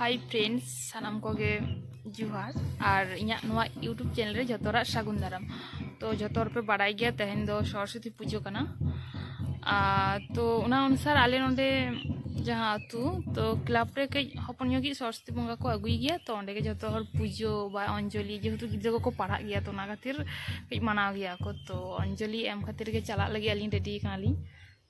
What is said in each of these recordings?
High friends সানাম কগে জুহার আর ইয়া নোয়া ইউটিউব চ্যানেল রে জতরা সাগুন দারাম তো জতর পে বাড়াই গিয়া তেহেন দো সরস্বতী পূজো কানা তো উনা অনুসার আলে নন্দে যাহা আতু তো ক্লাব রে কে হপন নিয়োগি সরস্বতী বঙ্গা কো আগুই গিয়া তো অন্ডে কে যত হর পূজো বা অঞ্জলি যেহেতু গিদ্র কো পাড়া গিয়া তো না খাতির কে মানা গিয়া কো তো অঞ্জলি এম খাতির কে চালা লাগি আলি রেডি কানালি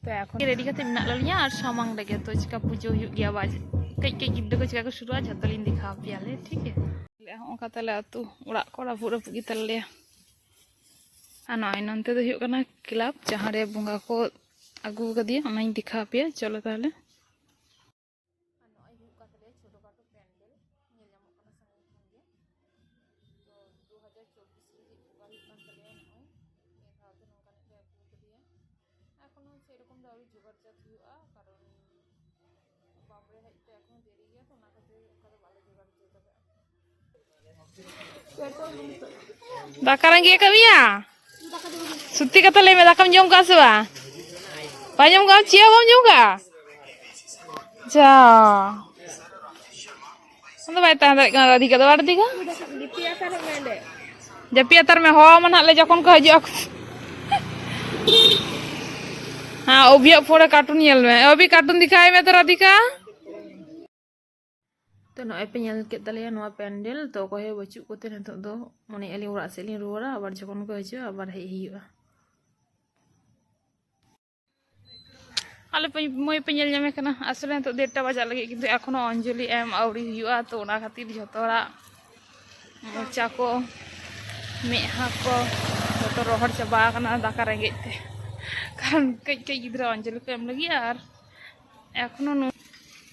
তো এখন রেডি খাতে মিনা লালিয়া আর সামাং লাগে তো চিকা পূজো হুগ গিয়া বাজে ᱠᱟᱹᱡ ᱠᱟᱹᱡ ᱜᱤᱫᱽᱨᱟᱹ ᱠᱚ ᱪᱤᱠᱟ ᱠᱚ ᱥᱩᱨᱩᱜᱼᱟ ᱡᱷᱚᱛᱚ ᱞᱤᱧ ᱫᱮᱠᱷᱟᱣ ᱯᱮᱭᱟᱞᱮ ᱴᱷᱤᱠ ᱜᱮᱭᱟ ᱟᱞᱮ ᱦᱚᱸ ᱚᱱᱠᱟ ᱛᱟᱞᱮ ᱟᱹᱛᱩ ᱚᱲᱟᱜ ᱠᱚ ᱨᱟᱹᱯᱩᱫ ᱨᱟᱹᱯᱩᱫ ᱜᱮ ᱛᱟᱞᱮᱭᱟ ᱟᱨ ᱱᱚᱜᱼᱚᱭ ᱱᱚᱱᱛᱮ ᱫᱚ ᱦᱩᱭᱩᱜ ᱠᱟᱱᱟ ᱠᱞᱟᱵᱽ ᱡᱟᱦᱟᱸ ᱨᱮ ᱵᱚᱸᱜᱟ ᱠᱚ ᱟᱹᱜᱩ ᱠᱟᱫᱮᱭᱟ ᱚᱱᱟᱧ ᱫᱮᱠᱷᱟᱣ ᱯᱮᱭᱟ ᱪᱚᱞᱚ ᱛᱟᱦᱚᱞᱮ সেরকম আরও জোগাড় জাত হওয়া Dakarangi ekavi ya? Suti kata leme dakam jomka sewa? Panjang kau cia kau juga? Ja. Anda baik tanda ikan ada di? Jepi atar me mana le jakon kau? Ha, obi apa kartun yel me? Obi kartun dikai me teradika? ᱛᱚ ᱱᱚᱜᱼᱚᱭ ᱯᱮ ᱧᱮᱞ ᱠᱮᱫ ᱛᱟᱞᱮᱭᱟ ᱱᱚᱣᱟ ᱯᱮᱱᱰᱮᱞ ᱛᱚ ᱚᱠᱚᱭ ᱦᱚᱸ ᱵᱟᱹᱪᱩᱜ ᱠᱚᱛᱮ ᱱᱤᱛᱚᱜ ᱫᱚ ᱢᱚᱱᱮᱭᱮᱫᱼᱟ ᱞᱤᱧ ᱚᱲᱟᱜ ᱥᱮᱫ ᱞᱤᱧ ᱨᱩᱣᱟᱹᱲᱟ ᱟᱵᱟᱨ ᱡᱚᱠᱷᱚᱱ ᱠᱚ ᱦᱤᱡᱩᱜᱼᱟ ᱟᱵᱟᱨ ᱦᱮᱡ ᱦᱩᱭᱩᱜᱼᱟ ᱟᱞᱮ ᱢᱟᱹᱭ ᱯᱮ ᱧᱮᱞ ᱧᱟᱢᱮ ᱠᱟᱱᱟ ᱟᱥᱚᱞᱮ ᱱᱤᱛᱚᱜ ᱫᱮᱲᱴᱟ ᱵᱟᱡᱟᱜ ᱞᱟᱹᱜᱤᱫ ᱠᱤᱱᱛᱩ ᱮᱠᱷᱚᱱᱚ ᱚᱧᱡᱚᱞᱤ ᱮᱢ ᱟᱹᱣᱨᱤ ᱦᱩᱭᱩᱜᱼᱟ ᱛᱚ ᱚᱱᱟ ᱠᱷᱟᱹᱛᱤᱨ ᱡᱷᱚᱛᱚ ᱦᱚᱲᱟᱜ ᱢᱚᱪᱟ ᱠᱚ ᱢᱮᱫᱦᱟ ᱠᱚ ᱡᱚᱛᱚ ᱨᱚᱦᱚᱲ ᱪᱟᱵᱟ ᱟᱠᱟᱱᱟ ᱫᱟᱠᱟ ᱨᱮᱸᱜᱮᱡ ᱛᱮ কারণ কাজ কাজ গিদ্রা অঞ্জলি কো এম লাগি আর এখনও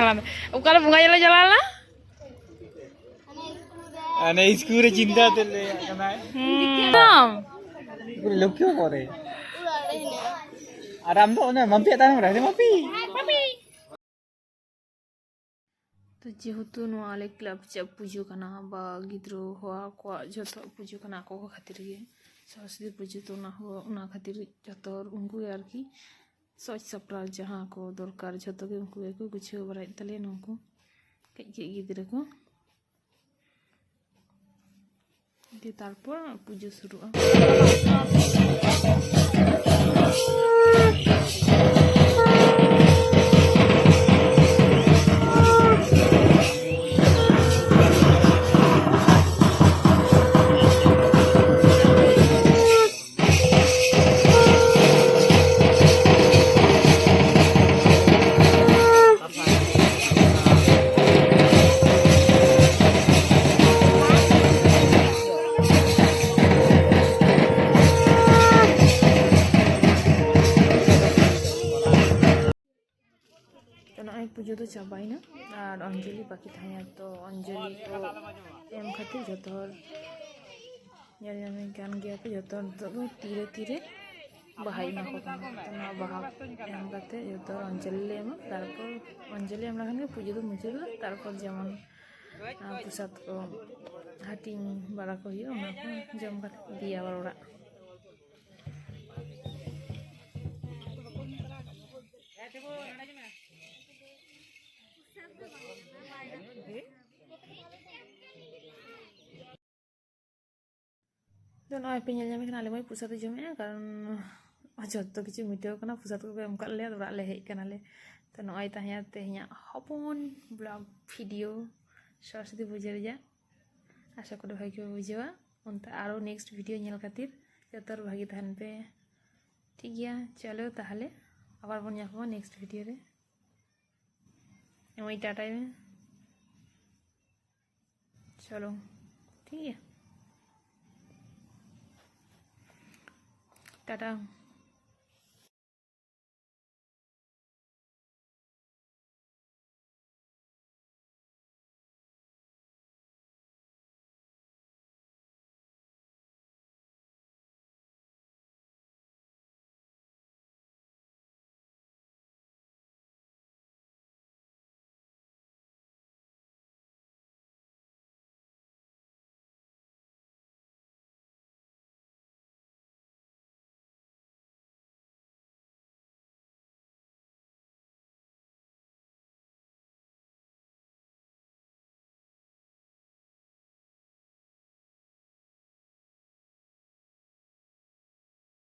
আলাদা। ওখানে বুঙ্গা জেলা জ্বালালা মানে স্কুলে চিন্তা তেলে লক্ষ্য করে আর। আমরা না মাপি এটা আমরা মাপি तो जेहेतु नाले क्लब चे पुजो गिद्र हवा जो पुजो खातिर सरस्वती पुजो तो खातिर जो उनको ᱥᱚᱪ ᱥᱟᱯᱲᱟᱣ ᱡᱟᱦᱟᱸ ᱠᱚ ᱫᱚᱨᱠᱟᱨ ᱡᱷᱚᱛᱚ ᱜᱮ ᱩᱱᱠᱩ ᱜᱮᱠᱚ ᱜᱩᱪᱷᱟᱹᱣ ᱵᱟᱲᱟᱭᱮᱫ ᱛᱟᱞᱮᱭᱟ ᱱᱩᱠᱩ ᱠᱟᱹᱡ ᱠᱟᱹᱡ ᱜᱤᱫᱽᱨᱟᱹ ᱠᱚ ᱛᱟᱨᱯᱚᱨ ᱯᱩᱡᱟᱹ ᱥᱩᱨᱩᱜᱼᱟ অনেক পুজো তো চাপাই না। আর অঞ্জলি বাকি থাকে তো অঞ্জলি তো এম খাতে যত জানি আমি গান গিয়াকে যত তীরে তীরে বাহাই না না বাহা এম খাতে যত অঞ্জলি এম তারপর অঞ্জলি আমরা খানকে পুজো তো মুছে দিল তারপর যেমন প্রসাদ কো হাটিং বাড়া কো হইয়া অনা জম কাতে দিয়ে আবার ওরা। Thank you. তো নয় পেঁয়াজ আমি ᱠᱟᱱᱟ ᱟᱞᱮ পোষাতে জমি না ᱠᱟᱨᱚᱱ যত ᱠᱤᱪᱷᱩ ᱢᱤᱴᱟᱹᱣ ᱠᱟᱱᱟ পোষাত ᱠᱚ ᱮᱢ ᱠᱟᱜ ᱞᱮᱭᱟ ᱚᱲᱟᱜ ᱞᱮ ᱦᱮᱡ ᱠᱟᱱᱟᱞᱮ ᱛᱚ ᱱᱚᱜᱼᱚᱭ ᱛᱟᱦᱮᱸ ᱛᱮᱦᱮᱧᱟᱜ ᱦᱚᱯᱚᱱ ᱵᱞᱚᱜ ᱵᱷᱤᱰᱤᱭᱳ ᱥᱚᱨᱚᱥᱚᱛᱤ ᱯᱩᱡᱟᱹ ᱨᱮᱭᱟᱜ ᱟᱥᱟ ᱠᱚᱨᱮ ᱵᱷᱟᱜᱮ ᱯᱮ ᱵᱩᱡᱷᱟᱹᱣᱟ ᱚᱱᱛᱮ ᱟᱨᱚ ᱱᱮᱠᱥᱴ ᱵᱷᱤᱰᱤᱭᱳ ᱧᱮᱞ ᱠᱷᱟᱹᱛᱤᱨ ᱡᱚᱛᱚ ᱵᱷᱟᱜᱮ ᱛᱟᱦᱮᱱ ᱯᱮ ᱴᱷᱤᱠ ᱜᱮᱭᱟ ᱪᱚᱞᱚ ᱛᱟᱦᱚᱞᱮ আবার ᱵᱚᱱ ᱧᱟᱯᱟᱢᱟ ᱱᱮᱠᱥᱴ ᱵᱷᱤᱰᱤᱭᱳ ᱨᱮ টাটাই মে চলো ঠিক আছে টাটা